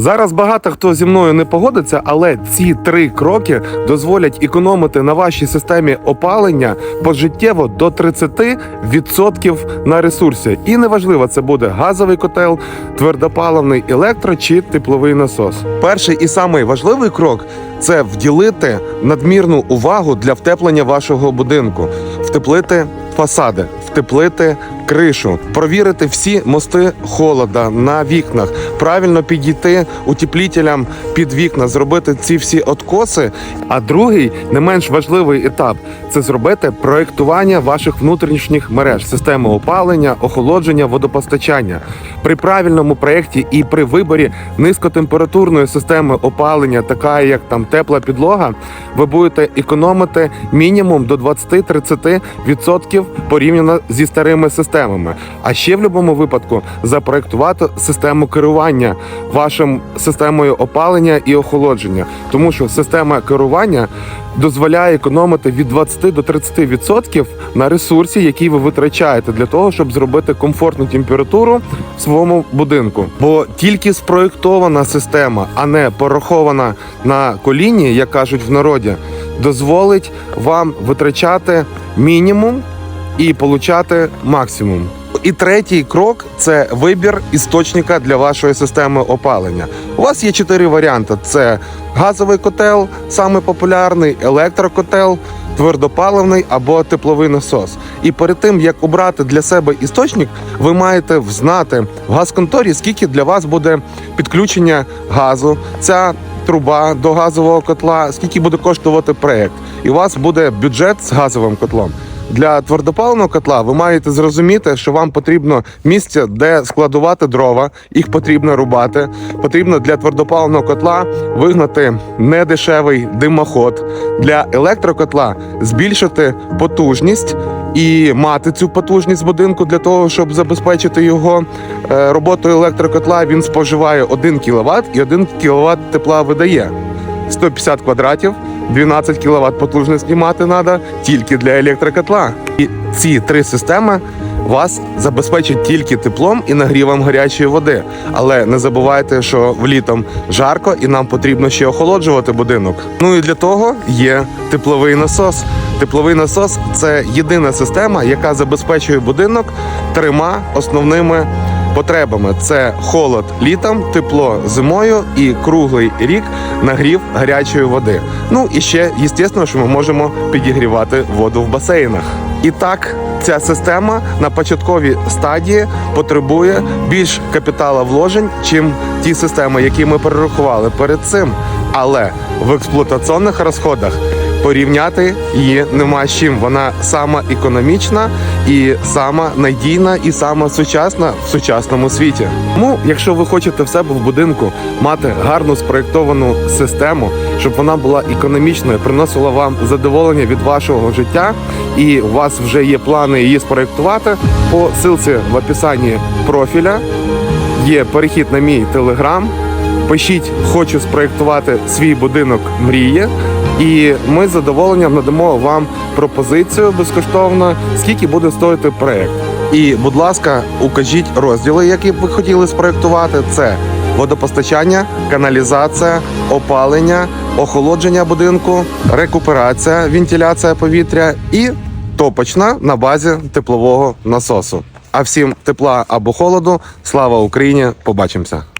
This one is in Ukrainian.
Зараз багато хто зі мною не погодиться, але ці три кроки дозволять економити на вашій системі опалення пожиттєво до 30% на ресурсі. І неважливо, це буде газовий котел, твердопаливний електро чи тепловий насос. Перший і самий важливий крок це вділити надмірну увагу для втеплення вашого будинку, втеплити фасади, втеплити кришу, провірити всі мости холода на вікнах, правильно підійти утеплітелям під вікна, зробити ці всі откоси. А другий, не менш важливий етап це зробити проектування ваших внутрішніх мереж, системи опалення, охолодження, водопостачання. При правильному проєкті і при виборі низькотемпературної системи опалення, така як там тепла підлога, ви будете економити мінімум до 20-30% порівняно зі старими системами. А ще в будь-якому випадку запроектувати систему керування вашим системою опалення і охолодження, тому що система керування дозволяє економити від 20 до 30% на ресурсі, який ви витрачаєте для того, щоб зробити комфортну температуру в своєму будинку. Бо тільки спроєктована система, а не порахована на коліні, як кажуть в народі, дозволить вам витрачати мінімум і получати максимум. І третій крок це вибір істочника для вашої системи опалення. У вас є чотири варіанти: це газовий котел, самий популярний, електрокотел, твердопаливний або тепловий насос. І перед тим як обрати для себе істочник, ви маєте взнати в газконторі, скільки для вас буде підключення газу. Ця Труба до газового котла, скільки буде коштувати проект, і у вас буде бюджет з газовим котлом. Для твердопаливного котла ви маєте зрозуміти, що вам потрібно місце, де складувати дрова, їх потрібно рубати. Потрібно для твердопаливного котла вигнати недешевий димоход. Для електрокотла збільшити потужність і мати цю потужність будинку для того, щоб забезпечити його е, роботою електрокотла. Він споживає 1 кВт і 1 кВт тепла видає. 150 квадратів, 12 кВт потужності мати треба тільки для електрокотла. І ці три системи вас забезпечать тільки теплом і нагрівом гарячої води. Але не забувайте, що влітом жарко і нам потрібно ще охолоджувати будинок. Ну і для того є тепловий насос. Тепловий насос це єдина система, яка забезпечує будинок трьома основними потребами: це холод літом, тепло зимою і круглий рік нагрів гарячої води. Ну і ще, звісно, що ми можемо підігрівати воду в басейнах. І так, ця система на початковій стадії потребує більш капіталовложень, чим ті системи, які ми перерахували перед цим. Але в експлуатаційних розходах порівняти її нема з чим. Вона сама економічна і сама надійна, і сама сучасна в сучасному світі. Тому, якщо ви хочете в себе в будинку мати гарну спроєктовану систему, щоб вона була економічною, приносила вам задоволення від вашого життя, і у вас вже є плани її спроєктувати, по ссылці в описанні профіля є перехід на мій телеграм. Пишіть, хочу спроєктувати свій будинок мрії. І ми з задоволенням надамо вам пропозицію безкоштовно, скільки буде стоїти проект. І, будь ласка, укажіть розділи, які б ви хотіли спроєктувати. Це водопостачання, каналізація, опалення, охолодження будинку, рекуперація, вентиляція повітря і топочна на базі теплового насосу. А всім тепла або холоду. Слава Україні! Побачимося!